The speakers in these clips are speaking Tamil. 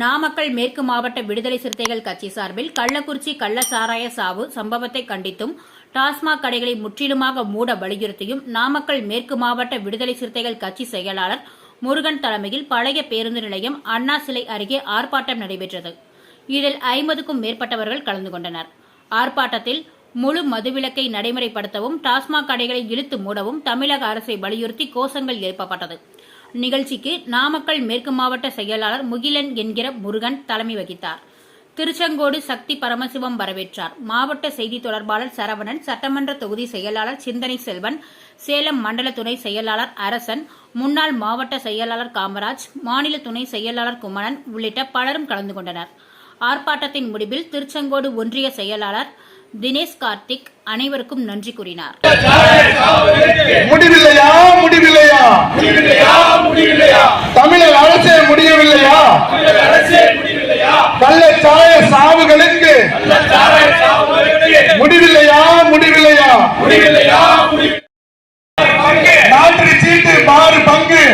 நாமக்கல் மேற்கு மாவட்ட விடுதலை சிறுத்தைகள் கட்சி சார்பில் கள்ளக்குறிச்சி கள்ள சாராய சாவு சம்பவத்தை கண்டித்தும் டாஸ்மாக் கடைகளை முற்றிலுமாக மூட வலியுறுத்தியும் நாமக்கல் மேற்கு மாவட்ட விடுதலை சிறுத்தைகள் கட்சி செயலாளர் முருகன் தலைமையில் பழைய பேருந்து நிலையம் அண்ணா சிலை அருகே ஆர்ப்பாட்டம் நடைபெற்றது. இதில் ஐம்பதுக்கும் மேற்பட்டவர்கள் கலந்து கொண்டனர். ஆர்ப்பாட்டத்தில் முழு மதுவிலக்கை நடைமுறைப்படுத்தவும் டாஸ்மாக் கடைகளை இழுத்து மூடவும் தமிழக அரசை வலியுறுத்தி கோஷங்கள் எழுப்பப்பட்டது. நிகழ்ச்சிக்கு நாமக்கல் மேற்கு மாவட்ட செயலாளர் முகிலன் என்கிற முருகன் தலைமை வகித்தார். திருச்செங்கோடு சக்தி பரமசிவம் வரவேற்றார். மாவட்ட செய்தி தொடர்பாளர் சரவணன் சட்டமன்ற தொகுதி செயலாளர் சிந்தனை செல்வன் சேலம் மண்டல துணை செயலாளர் அரசன் முன்னாள் மாவட்ட செயலாளர் காமராஜ் மாநில துணை செயலாளர் குமரன் உள்ளிட்ட பலரும் கலந்து கொண்டனர். ஆர்ப்பாட்டத்தின் முடிவில் திருச்செங்கோடு ஒன்றிய செயலாளர் தினேஷ் கார்த்திக் அனைவருக்கும் நன்றி கூறினார். முடிவில்லையா? முடிவில்லையா முடியவில்லையா முடியவில்லையா தமிழக அரசே முடியவில்லையா அரசே முடியவில்லையா கள்ளச்சாய சாவுகளுக்கு முடிவில்லையா? முடிவில்லையா? நாட்டு சீட்டு பாரு பங்கு.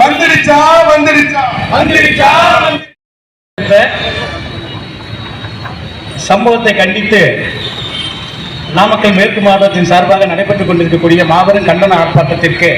வந்துடுச்சா? வந்துடுச்சா? வந்திருச்சா சம்பவத்தை கண்டித்து நாமக்கல் மேற்கு மாவட்டத்தின் சார்பாக நடைபெற்றுக் கொண்டிருக்கக்கூடிய மாபெரும் கண்டன ஆர்ப்பாட்டத்திற்கு